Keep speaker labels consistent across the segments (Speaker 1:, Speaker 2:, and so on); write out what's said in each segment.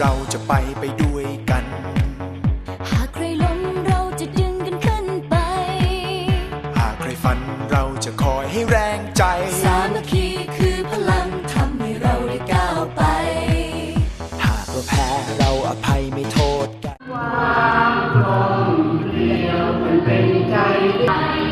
Speaker 1: ไว้เราจะไปไปด้วยกัน
Speaker 2: หากใครล้มเราจะดึงกันขึ้นไป
Speaker 1: หากใครฝันเราจะคอยให้แรงใจ
Speaker 2: สามัคคีคือพลังทำให้เราได้ก้าวไป
Speaker 1: หากเราแพ้เราอภัยไม่โทษกัน
Speaker 2: ด้วย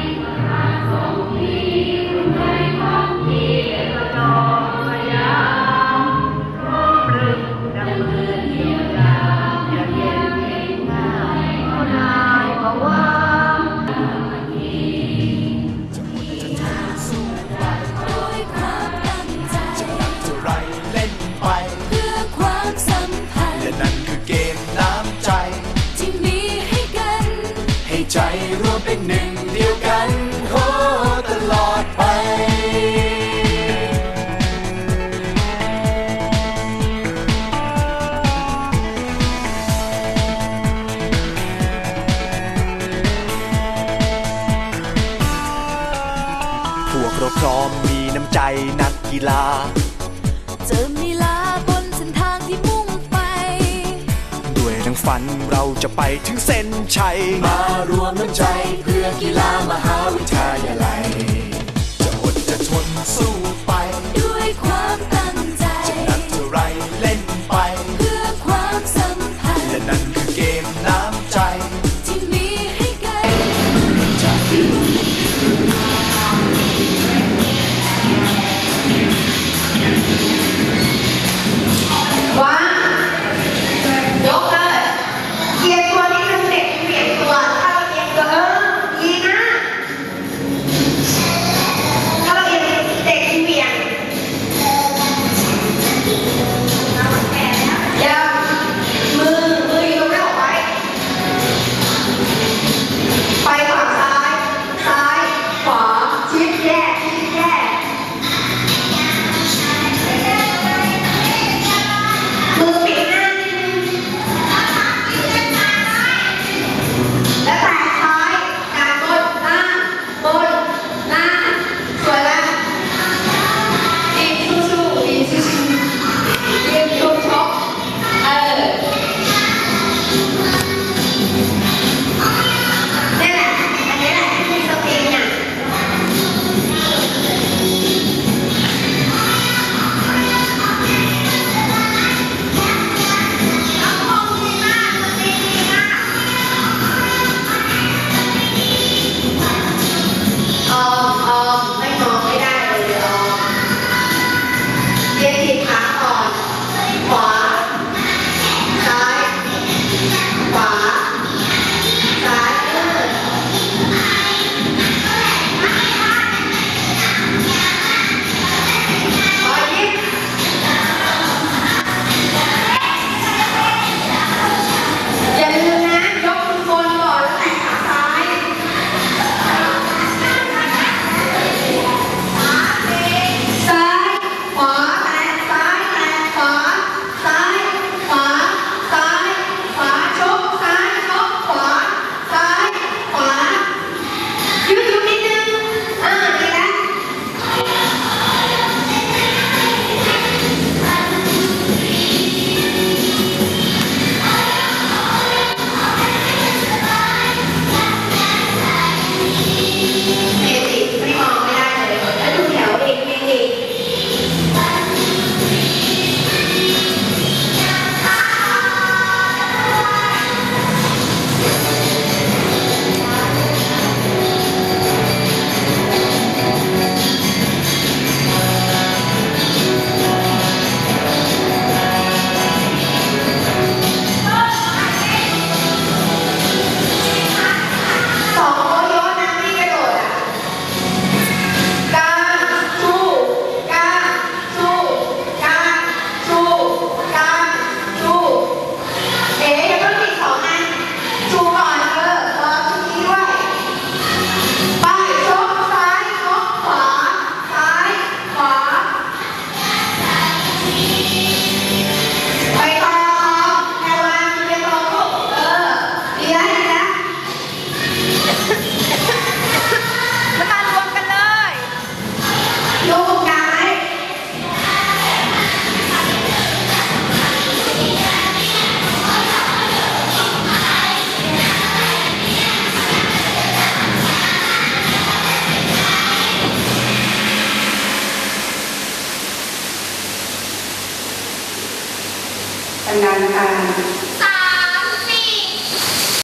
Speaker 2: พว
Speaker 1: กเราพร้อมมีน้ำใจนักกีฬา
Speaker 2: เจิมลีลาบนเส้นทางที่มุ่งไป
Speaker 1: ด้วยทั้งฝันเราจะไปถึงเส้นชัย มารวมน้ำใจเพื่อกีฬามหาวิทยาลัย